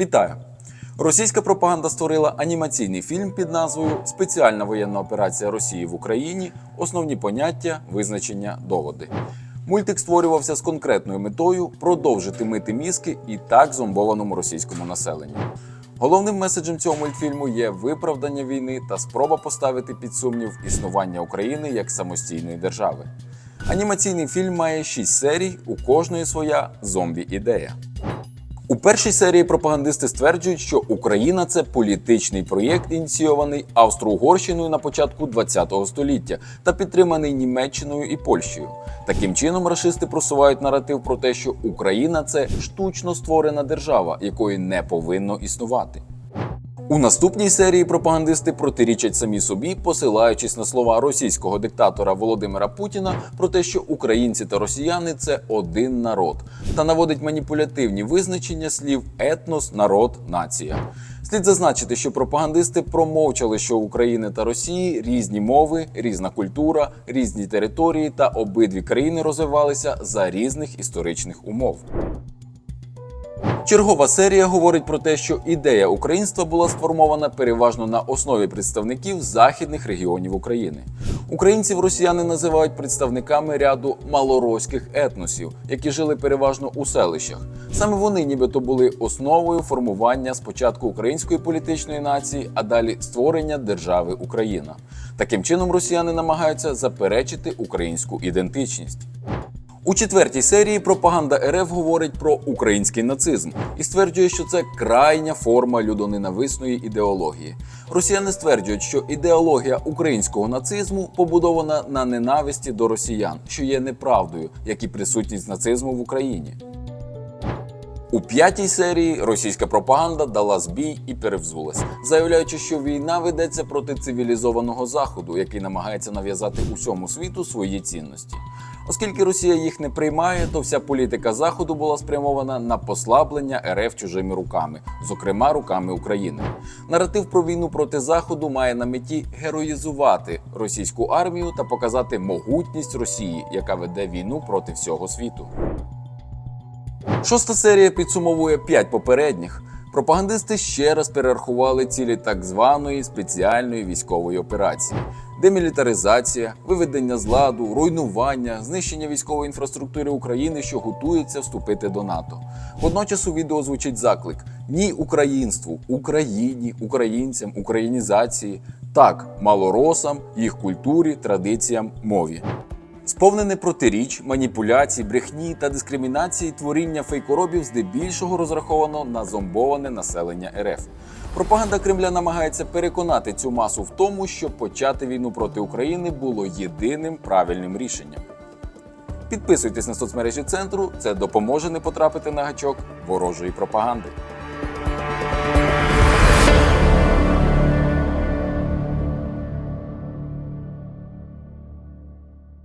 Вітаю! Російська пропаганда створила анімаційний фільм під назвою Спеціальна воєнна операція Росії в Україні. Основні поняття, визначення, доводи. Мультик створювався з конкретною метою продовжити мити мізки і так зомбованому російському населенню. Головним меседжем цього мультфільму є виправдання війни та спроба поставити під сумнів існування України як самостійної держави. Анімаційний фільм має 6 серій, у кожної своя зомбі-ідея. У першій серії пропагандисти стверджують, що Україна це політичний проєкт, ініційований Австро-Угорщиною на початку ХХ століття та підтриманий Німеччиною і Польщею. Таким чином, рашисти просувають наратив про те, що Україна це штучно створена держава, якої не повинно існувати. У наступній серії пропагандисти протирічать самі собі, посилаючись на слова російського диктатора Володимира Путіна про те, що українці та росіяни це один народ, та наводить маніпулятивні визначення слів етнос, народ, нація. Слід зазначити, що пропагандисти промовчали, що України та Росії різні мови, різна культура, різні території та обидві країни розвивалися за різних історичних умов. Чергова серія говорить про те, що ідея українства була сформована переважно на основі представників західних регіонів України. Українців росіяни називають представниками ряду малороських етносів, які жили переважно у селищах. Саме вони, нібито, були основою формування спочатку української політичної нації, а далі створення держави Україна. Таким чином, росіяни намагаються заперечити українську ідентичність. У четвертій серії пропаганда РФ говорить про український нацизм і стверджує, що це крайня форма людоненависної ідеології. Росіяни стверджують, що ідеологія українського нацизму побудована на ненависті до росіян, що є неправдою, як і присутність нацизму в Україні. У п'ятій серії російська пропаганда дала збій і перевзулась, заявляючи, що війна ведеться проти цивілізованого заходу, який намагається нав'язати усьому світу свої цінності. Оскільки Росія їх не приймає, то вся політика заходу була спрямована на послаблення РФ чужими руками, зокрема руками України. Наратив про війну проти заходу має на меті героїзувати російську армію та показати могутність Росії, яка веде війну проти всього світу. Шоста серія підсумовує п'ять попередніх. Пропагандисти ще раз перерахували цілі так званої спеціальної військової операції: демілітаризація, виведення з ладу, руйнування, знищення військової інфраструктури України, що готується вступити до НАТО. Водночас у відео звучить заклик: ні українству, Україні, українцям, українізації, так малоросам, їх культурі, традиціям, мові. Сповнене протиріч, маніпуляцій, брехні та дискримінації творіння фейкоробів здебільшого розраховано на зомбоване населення РФ. Пропаганда Кремля намагається переконати цю масу в тому, що почати війну проти України було єдиним правильним рішенням. Підписуйтесь на соцмережі центру, це допоможе не потрапити на гачок ворожої пропаганди.